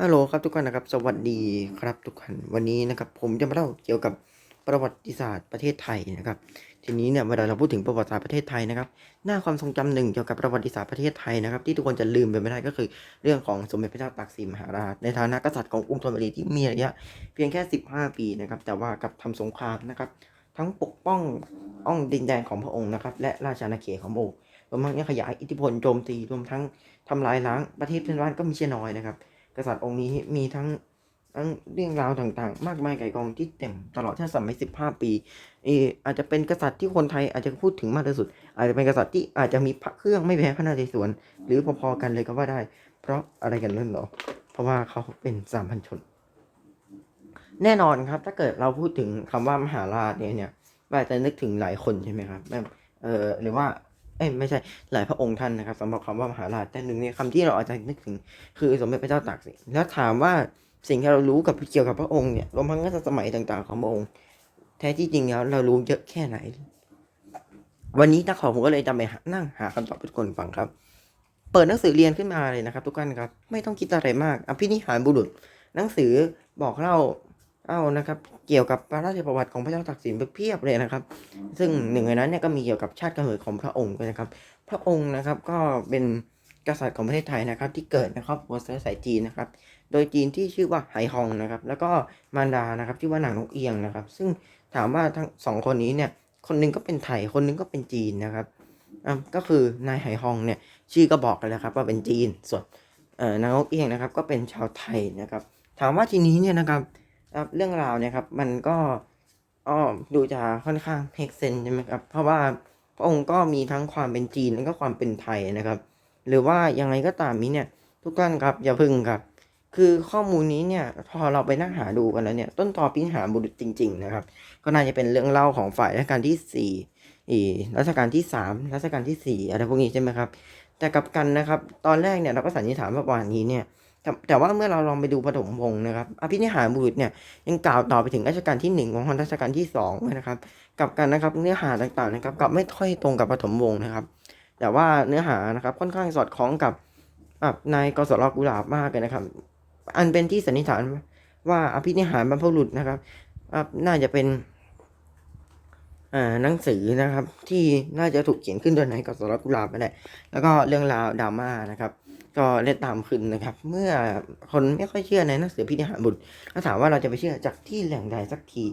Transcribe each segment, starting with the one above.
ฮัลโหลครับทุกคนนะครับ สวัสดีครับทุกคนวันนี้นะครับ ผมจะมาเล่าเกี่ยวกับประวัติศาสตร์ประเทศไทยนะครับ ทีนี้เนี่ยเวลาเราพูดถึงประวัติศาสตร์ประเทศไทยนะครับ หน้าความทรงจำหนึ่งเกี่ยวกับประวัติศาสตร์ประเทศไทยนะครับ ที่ทุกคนจะลืมไปไม่ได้ก็คือเรื่องของสมเด็จพระเจ้าตากสินมหาราชในฐานะกษัตริย์ของกรุงธนบุรีที่มีระยะ เพียงแค่ 15 ปีนะครับ แต่ว่ากับทำสงครามนะครับ ทั้งปกป้องอ่องดินแดนของพระองค์นะครับ และราชอาณาเขตของพระองค์รวมทั้งขยายอิทธิพลโจมตีรวมทั้งทำลายล้างประเทศเพื่อนบ้านก็ไมีเช่นน้อยนะครับ กษัตริย์องค์นี้มีทั้งทั้งเรื่องราวต่างๆ มากมายไก่กองที่เต็มตลอดทั้งสมัย15ปีเอออาจจะเป็นกษัตริย์ที่คนไทยอาจจะพูดถึงมากที่สุด อาจจะเป็นกษัตริย์ที่อาจจะมีพระเครื่องไม่แพ้พระนเรศวรหรือพอๆกันเลยก็ว่าได้ เพราะอะไรกันเรื่องหรอ เพราะว่าเขาเป็นสามัญชน แน่นอนครับ ถ้าเกิดเราพูดถึงคำว่ามหาราชเนี่ยเนี่ยอาจจะนึกถึงหลายคนใช่ไหมครับแบบเออหรือว่า เอ้ยไม่ใช่หลายพระองค์ท่านนะครับสำหรับคำว่ามหาราชแต่หนึ่งในคำที่เราอาจจะนึกถึง คือสมเด็จพระเจ้าตากสินแล้วถามว่าสิ่งที่เรารู้กับเกี่ยวกับพระองค์เนี่ยรวมทั้งรัชสมัยต่างๆของพระองค์ แท้ที่จริงแล้วเรารู้เยอะแค่ไหน วันนี้นักข่าวผมก็เลยจะไปนั่งหาคำตอบให้ทุกคนฟังครับ เปิดหนังสือเรียนขึ้นมาเลยนะครับ ทุกท่านครับ ไม่ต้องคิดอะไรมากอภินิหารบุรุษ หนังสือบอกเล่าเอานะครับ เกี่ยวกับพระราชประวัติของพระเจ้าตากสินเพียบเลยนะครับ ซึ่งหนึ่งในนั้นเนี่ยก็มีเกี่ยวกับชาติกำเนิดของพระองค์ด้วยนะครับ พระองค์นะครับก็เป็นกษัตริย์ของประเทศไทยนะครับ ที่เกิดนะครับหัวเชื้อสายจีนนะครับ โดยจีนที่ชื่อว่าไหฮองนะครับ แล้วก็มารดานะครับชื่ว่านางนกเอียงนะครับ ซึ่งถามว่าทั้งสองคนนี้เนี่ยคนหนึงก็เป็นไทยคนหนึงก็เป็นจีนนะครับอะก็คือนายไหฮองเนี่ยชื่อก็บอกกันแล้วครับ ว่าเป็นจีนส่วนเอ่อนางนกเอียงนะครับ ก็เป็นชาวไทยนะครับ ถามว่าทีนี้เนี่ยนะครับ อะเรื่องราวเนี่ยครับ มันก็อ้อดูจะค่อนข้างเ a กเซนใช่ไหมครับ เพราะว่าพระองค์ก็มีทั้งความเป็นจีนแล้วก็ความเป็นไทยนะครับ หรือว่ายังไงก็ตามนี้เนี่ย ทุกท่านครับอย่าพึ่งครับ คือข้อมูลนี้เนี่ยพอเราไปนั่งหาดูกันแล้วเนี่ย ต้นตอพิหาบุรุษจริง ๆ นะครับ ก็น่าจะเป็นเรื่องเล่าของฝ่ายรัชกาลที่สี่อีรัชกาลที่สามรัชกาลที่สี่อะไรพวกนี้ใช่ไหมครับ แต่กับกันนะครับ ตอนแรกเนี่ยเราก็สันนิษฐานว่าประมาณนี้เนี่ย แต่แต่ว่าเมื่อเราลองไปดูปฐมพงศ์นะครับอภินิหารบุรุษเนี่ยยังกล่าวต่อไปถึงรัชกาลที่หนึ่งของรัชกาลที่สองนะครับกับกันนะครับเนื้อหาต่างๆนะครับกับไม่ค่อยตรงกับปฐมวงศ์นะครับ แต่ว่าเนื้อหานะครับค่อนข้างสอดคล้องกับนายกสรกุหลาบมากเลยนะครับ อันเป็นที่สันนิษฐานว่าอภินิหารบรรพบุรุษนะครับน่าจะเป็นอ่าหนังสือนะครับที่น่าจะถูกเขียนขึ้นโดยนายกสรกุหลาบนั่นแหละแล้วก็เรื่องราวดราม่านะครับ ก็เล่นตามขึ้นนะครับ เมื่อคนไม่ค่อยเชื่อในหนังสือพินิหารบุตรถ้าถามว่าเราจะไปเชื่อจากที่แหล่งใดสักที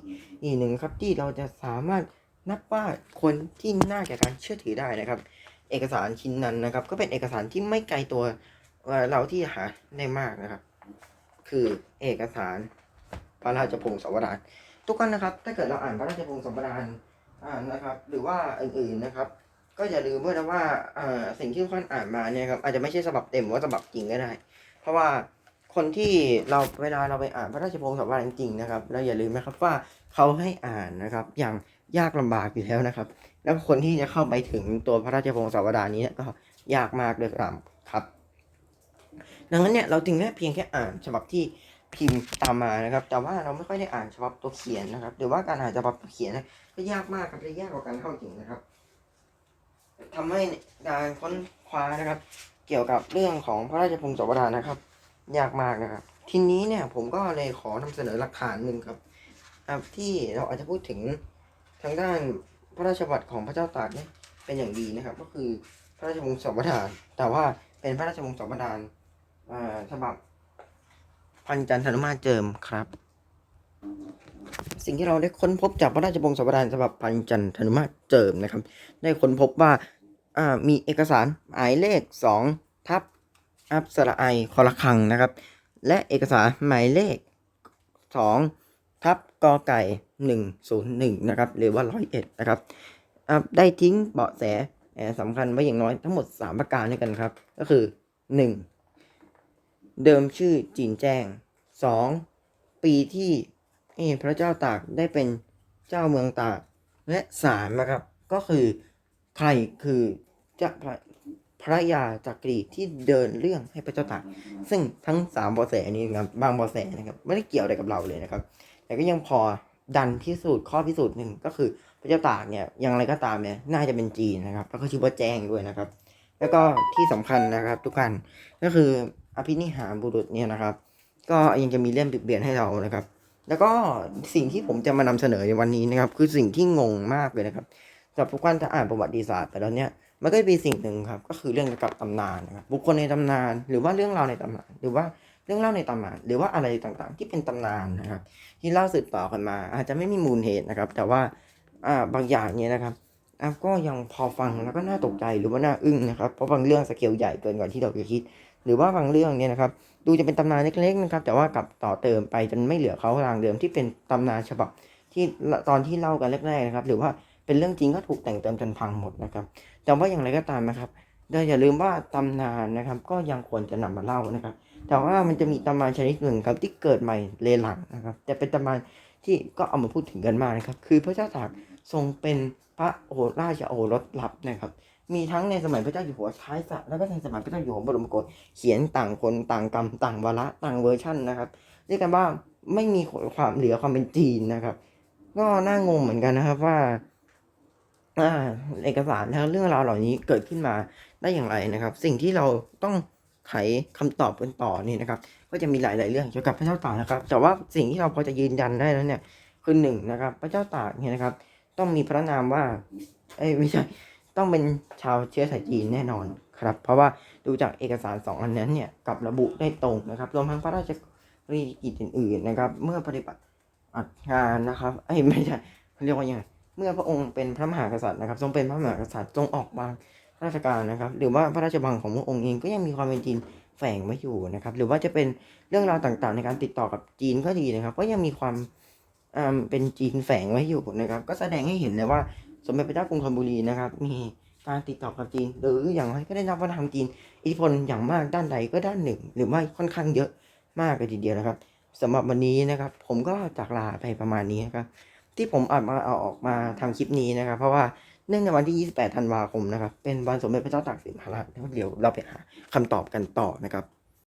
อีกหนึ่งครับที่เราจะสามารถนับว่าคนที่น่าแก่การเชื่อถือได้นะครับ เอกสารชิ้นนั้นนะครับ ก็เป็นเอกสารที่ไม่ไกลตัวเอ่อเราที่หาได้มากนะครับ คือเอกสารพระราชพงศาวดารทุกคนนะครับ ถ้าเกิดเราอ่านพระราชพงศาวดารอ่านนะครับ หรือว่าอื่นๆนะครับ ก็อย่าลืมด้วยนะว่าอ่าสิ่งที่ทุกท่านอ่านมาเนี่ยครับอาจจะไม่ใช่ฉบับเต็มหรือว่าฉบับจริงก็ได้ เพราะว่าคนที่เราเวลาเราไปอ่านพระราชพงศาวดารจริงๆนะครับเราอย่าลืมนะครับว่าเขาให้อ่านนะครับอย่างยากลำบากอยู่แล้วนะครับ แล้วคนที่จะเข้าไปถึงตัวพระราชพงศาวดารนี้เนี่ยก็ยากมากเลยครับครับ ดังนั้นเนี่ยเราจึงแค่เพียงแค่อ่านฉบับที่พิมพ์ตามมานะครับ แต่ว่าเราไม่ค่อยได้อ่านฉบับตัวเขียนนะครับ หรือว่าการอ่านฉบับตัวเขียนก็ยากมากครับและยากกว่าการเข้าถึงนะครับ ทำให้การค้นคว้านะครับ เกี่ยวกับเรื่องของพระราชพงศาวดารนะครับ ยากมากนะครับ ทีนี้เนี่ยผมก็เลยขอนำเสนอหลักฐานหนึ่งครับอะที่เราอาจจะพูดถึงทางด้านพระราชบัตรของพระเจ้าตากเนี่ยเป็นอย่างดีนะครับ ก็คือพระราชวงศ์สาวดารแต่ว่าเป็นพระราชวงศ์สาวดารฉบับพันจันทนุมาเจิมครับ สิ่งที่เราได้ค้นพบจากพระราชวงศ์สาวดารฉบับพันจันทนุมาเจิมนะครับ ได้ค้นพบว่า มีเอกสารหมายเลขสองทับอับสระไอคอละคังนะครับ และเอกสารหมายเลขสองทับกอไก่หนึ่งศูนย์หนึ่งนะครับ หรือว่าร้อยเอ็ดนะครับ ได้ทิ้งเบาะแสสำคัญไว้อย่างน้อยทั้งหมดสามประการด้วยกันครับ ก็คือหนึ่งเดิมชื่อจีนแจ้งสองปีที่พระเจ้าตากได้เป็นเจ้าเมืองตาก และสามนะครับ ก็คือ ใครคือจ้าพระพระยาจักรีที่เดินเรื่องให้พระเจ้าตากซึ่งทั้งสามบอแสนี้นะครับบางบอแสนะครับไม่ได้เกี่ยวอะไรกับเราเลยนะครับ แต่ก็ยังพอดันพิสูจน์ข้อพิสูจน์หนึ่งก็คือพระเจ้าตากเนี่ยอย่างไรก็ตามเนี่ยน่าจะเป็นจีนนะครับ แล้วก็ชื่อว่าแจ้งด้วยนะครับ แล้วก็ที่สำคัญนะครับ ทุกท่านก็คืออภินิหารบุรุษเนี่ยนะครับ ก็ยังจะมีเล่มบิดเบียนให้เรานะครับ แล้วก็สิ่งที่ผมจะมานำเสนอในวันนี้นะครับ คือสิ่งที่งงมากเลยนะครับ สำหรับทุกท่านถ้าอ่านประวัติศาสตร์ไปแล้วเนี่ยมันก็จะมีสิ่งหนึ่งครับก็คือเรื่องเกี่ยวกับตำนานนะครับบุคคลในตำนาน หรือว่าเรื่องราวในตำนาน หรือว่าเรื่องเล่าในตำนานหรือว่าอะไรต่างๆ ที่เป็นตำนานนะครับ ที่เล่าสืบต่อกันมา อาจจะไม่มีมูลเหตุนะครับ แต่ว่าอ่าบางอย่างเนี่ยนะครับอะก็ยังพอฟังแล้วก็น่าตกใจหรือว่าน่าอึ้งนะครับเพราะบางเรื่องสเกลใหญ่เกินกว่าที่เราจะคิด หรือว่าบางเรื่องเนี่ยนะครับดูจะเป็นตำนานเล็กๆนะครับแต่ว่ากลับต่อเติมไปจนไม่เหลือเขาทางเดิมที่เป็นตำนานฉบับที่ตอนที่เล่ากันแรกๆนะครับ หรือว่า เป็นเรื่องจริงก็ถูกแต่งเติมจนพังหมดนะครับ แต่ว่าอย่างไรก็ตามนะครับอย่าลืมว่าตำนานนะครับ ก็ยังควรจะนำมาเล่านะครับ แต่ว่ามันจะมีตำนานชนิดหนึ่งครับที่เกิดใหม่เลหลังนะครับแต่เป็นตำนานที่ก็เอามาพูดถึงกันมากนะครับ คือพระเจ้าตากทรงเป็นพระโอราชโอรสลับนะครับ มีทั้งในสมัยพระเจ้าอยู่หัวท้ายสระแล้วก็ในสมัยพระเจ้าอยู่หัวบรมโกศเขียนต่างคนต่างกรรมต่างวาระต่างเวอร์ชั่นนะครับเรียกกันว่าไม่มีความเหลือความเป็นจีนนะครับ ก็น่างงเหมือนกันนะครับว่า เอกสารแล้วเรื่องราวเหล่านี้เกิดขึ้นมาได้อย่างไรนะครับ สิ่งที่เราต้องไขคำตอบกันต่อนี่นะครับ ก็จะมีหลาย ๆ เรื่องเกี่ยวกับพระเจ้าตากนะครับ แต่ว่าสิ่งที่เราพอจะยืนยันได้แล้วเนี่ยคือหนึ่งนะครับ พระเจ้าตากเนี่ยนะครับ ต้องมีพระนามว่าเอ้ไม่ใช่ต้องเป็นชาวเชื้อสายจีนแน่นอนครับ เพราะว่าดูจากเอกสารสองอันนั้นเนี่ยกับระบุได้ตรงนะครับรวมทั้งพระราชกรีกิจอื่น ๆ นะครับ เมื่อปฏิบัติงานนะครับเอ้ไม่ใช่เขาเรียกว่ายังไง เมื่อพระองค์เป็นพระมหากษัตริย์นะครับ ทรงเป็นพระมหากษัตริย์ทรงออกบางราชการนะครับ หรือว่าพระราชบังของพระองค์เองก็ยังมีความเป็นจีนแฝงไว้อยู่นะครับ หรือว่าจะเป็นเรื่องราวต่างๆ ในการติดต่อกับจีนก็ดีนะครับ ก็ยังมีความเป็นจีนแฝงไว้อยู่นะครับ ก็แสดงให้เห็นเลยว่าสมเด็จพระเจ้ากรุงธนบุรีนะครับ มีการติดต่อกับจีน หรืออย่างไรก็ได้รับวัฒนธรรมจีนอิทธิพลอย่างมากด้านใดก็ด้านหนึ่ง หรือไม่ค่อนข้างเยอะมากเลยทีเดียวนะครับสำหรับวันนี้นะครับ ผมก็จากลาไปประมาณนี้นะครับ ที่ผมอาจมาเอาออกมาทำคลิปนี้นะครับ เพราะว่าเนื่องในวันที่ 28 ธันวาคมนะครับ เป็นวันสมเด็จพระเจ้าตากสินมหาราชเดี๋ยวเราไปหาคำตอบกันต่อนะครับ